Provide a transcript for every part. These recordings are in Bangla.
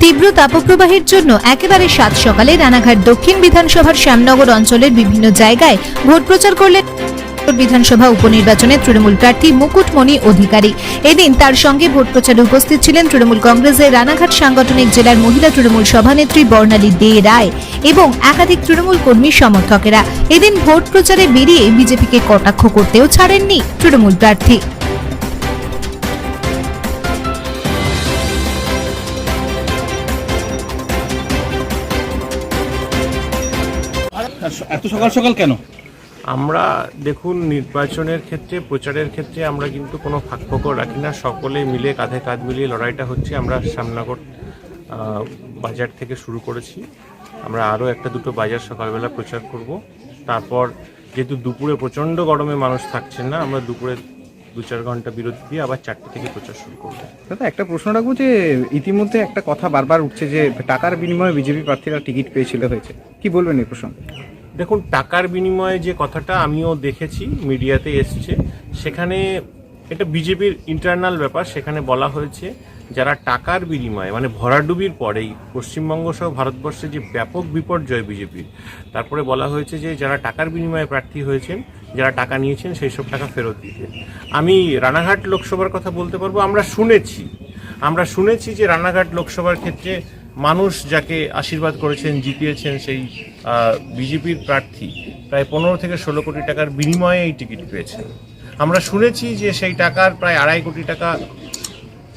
তীব্র তাপপ্রবাহের জন্য একেবারে সাত সকালে রানাঘাট দক্ষিণ বিধানসভার শ্যামনগর অঞ্চলের বিভিন্ন জায়গায় ভোট প্রচার করলেন বিধানসভা উপনির্বাচনে তৃণমূল প্রার্থী মুকুটমণি অধিকারী। এদিন তার সঙ্গে ভোট প্রচারে উপস্থিত ছিলেন তৃণমূল কংগ্রেসের রানাঘাট সাংগঠনিক জেলার মহিলা তৃণমূল সভানেত্রী বর্ণালী দে রায় এবং একাধিক তৃণমূল কর্মী সমর্থকেরা। এদিন ভোট প্রচারে বেরিয়ে বিজেপিকে কটাক্ষ করতেও ছাড়েননি তৃণমূল প্রার্থী। এত সকাল সকাল কেন? আমরা দেখুন, নির্বাচনের ক্ষেত্রে, প্রচারের ক্ষেত্রে আমরা কিন্তু কোনো ফাঁকফোকর রাখি না। সকলে মিলে কাঁধে কাঁধ মিলিয়ে লড়াইটা হচ্ছে। আমরা শ্যামনগর বাজার থেকে শুরু করেছি। আমরা আরও একটা দুটো বাজার সকালবেলা প্রচার করব। তারপর যেহেতু দুপুরে প্রচণ্ড গরমে মানুষ থাকছেন না, আমরা দুপুরে দু চার ঘণ্টা বিরতি দিয়ে আবার চারটে থেকে প্রচার শুরু করব। দাদা, একটা প্রশ্ন রাখব যে, ইতিমধ্যে একটা কথা বারবার উঠছে যে, টাকার বিনিময়ে বিজেপি প্রার্থীরা টিকিট পেয়েছিল হয়েছে। কি বলবেন এই প্রসঙ্গে? দেখুন, টাকার বিনিময়ে যে কথাটা আমিও দেখেছি, মিডিয়াতে এসছে, সেখানে এটা বিজেপির ইন্টারনাল ব্যাপার, সেখানে বলা হয়েছে, যারা টাকার বিনিময়ে মানে ভরাডুবির পরেই, পশ্চিমবঙ্গ সহ ভারতবর্ষে যে ব্যাপক বিপর্যয় বিজেপির, তারপরে বলা হয়েছে যে যারা টাকার বিনিময়ে প্রার্থী হয়েছেন, যারা টাকা নিয়েছেন, সেই সব টাকা ফেরত দিতে। আমি রানাঘাট লোকসভার কথা বলতে পারব, আমরা শুনেছি আমরা শুনেছি যে রানাঘাট লোকসভার ক্ষেত্রে মানুষ যাকে আশীর্বাদ করেছেন, জিতিয়েছেন সেই বিজেপির প্রার্থী প্রায় পনেরো থেকে ষোলো কোটি টাকার বিনিময়ে এই টিকিট পেয়েছেন। আমরা শুনেছি যে সেই টাকার প্রায় আড়াই কোটি টাকা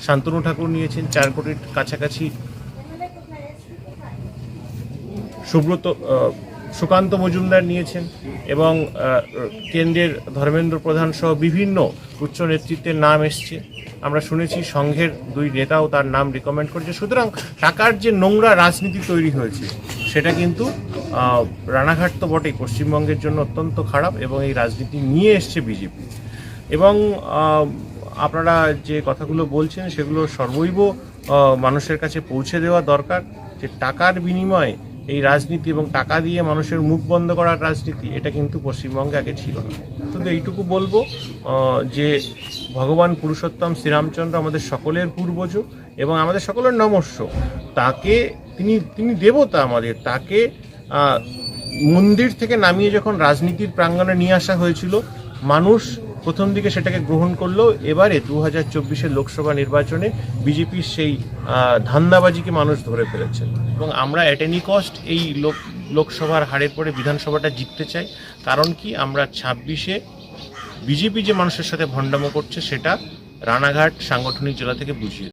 শান্তনু ঠাকুর নিয়েছেন, চার কোটির কাছাকাছি সুব্রত সুকান্ত মজুমদার নিয়েছেন এবং কেন্দ্রের ধর্মেন্দ্র প্রধান সহ বিভিন্ন উচ্চ নেতৃত্বের নাম এসছে। আমরা শুনেছি সংঘের দুই নেতাও তার নাম রিকমেন্ড করেছে। সুতরাং টাকার যে নোংরা রাজনীতি তৈরি হয়েছে, সেটা কিন্তু রানাঘাট তো বটেই, পশ্চিমবঙ্গের জন্য অত্যন্ত খারাপ এবং এই রাজনীতি নিয়ে এসছে বিজেপি। এবং আপনারা যে কথাগুলো বলছেন, সেগুলো সর্বৈব মানুষের কাছে পৌঁছে দেওয়া দরকার, যে টাকার বিনিময়ে এই রাজনীতি এবং টাকা দিয়ে মানুষের মুখ বন্ধ করার রাজনীতি, এটা কিন্তু পশ্চিমবঙ্গে আগে ছিল না। শুধু এইটুকু বলব যে ভগবান পুরুষোত্তম শ্রীরামচন্দ্র আমাদের সকলের পূর্বজ এবং আমাদের সকলের নমস্য। তাকে, তিনি তিনি দেবতা আমাদের। তাকে মন্দির থেকে নামিয়ে যখন রাজনীতির প্রাঙ্গণে নিয়ে আসা হয়েছিল, মানুষ প্রথম দিকে সেটাকে গ্রহণ করল। এবারে দু হাজার চব্বিশের লোকসভা নির্বাচনে বিজেপির সেই ধান্দাবাজিকে মানুষ ধরে ফেলেছে। এবং আমরা অ্যাট এনি কস্ট এই লোক, লোকসভার হারের পরে বিধানসভাটা জিততে চাই। কারণ কি? আমরা ছাব্বিশে বিজেপি যে মানুষের সাথে ভণ্ডামো করছে সেটা রানাঘাট সাংগঠনিক জেলা থেকে বুঝিয়ে